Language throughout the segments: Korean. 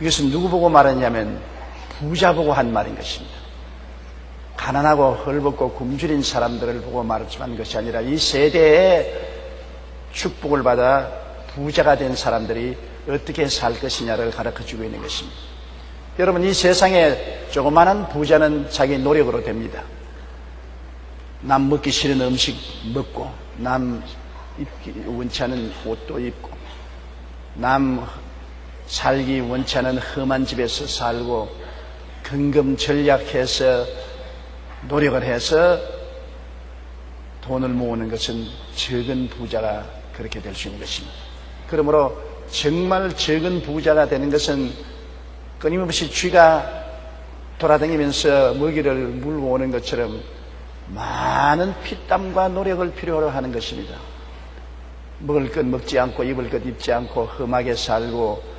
이것은 누구 보고 말했냐면 부자 보고 한 말인 것입니다. 가난하고 헐벗고 굶주린 사람들을 보고 말했지만 것이 아니라 이 세대에 축복을 받아 부자가 된 사람들이 어떻게 살 것이냐를 가르쳐 주고 있는 것입니다. 여러분, 이 세상에 조그마한 부자는 자기 노력으로 됩니다. 남 먹기 싫은 음식 먹고, 남 입기 원치 않은 옷도 입고, 남 살기 원치 않은 험한 집에서 살고, 근금 전략해서 노력을 해서 돈을 모으는 것은 적은 부자가 그렇게 될 수 있는 것입니다. 그러므로 정말 적은 부자가 되는 것은 끊임없이 쥐가 돌아다니면서 먹이를 물고 오는 것처럼 많은 피땀과 노력을 필요로 하는 것입니다. 먹을 것 먹지 않고 입을 것 입지 않고 험하게 살고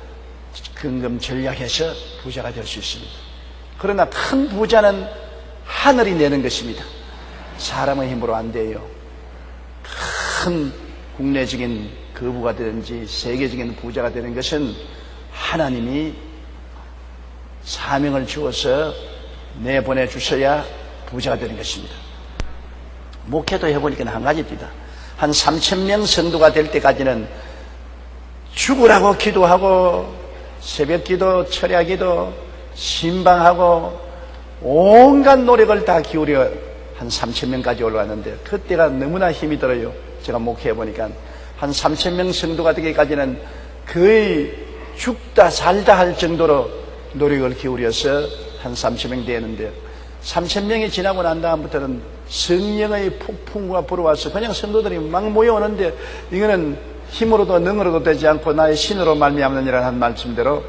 근금 전략해서 부자가 될 수 있습니다. 그러나 큰 부자는 하늘이 내는 것입니다. 사람의 힘으로 안 돼요. 큰 국내적인 거부가 되든지 세계적인 부자가 되는 것은 하나님이 사명을 주어서 내보내 주셔야 부자가 되는 것입니다. 목회도 해보니까 한 가지입니다. 한 3천 명 성도가 될 때까지는 죽으라고 기도하고 새벽 기도, 철야 기도, 신방하고 온갖 노력을 다 기울여 한 3천 명까지 올라왔는데 그때가 너무나 힘이 들어요. 제가 목회해 보니까 한 3천 명 성도가 되기까지는 거의 죽다 살다 할 정도로 노력을 기울여서 한 3천 명 되는데 3천 명이 지나고 난 다음부터는 성령의 폭풍과 불어와서 그냥 성도들이 막 모여오는데 이거는 힘으로도 능으로도 되지 않고 나의 신으로 말미암느니라 한 말씀대로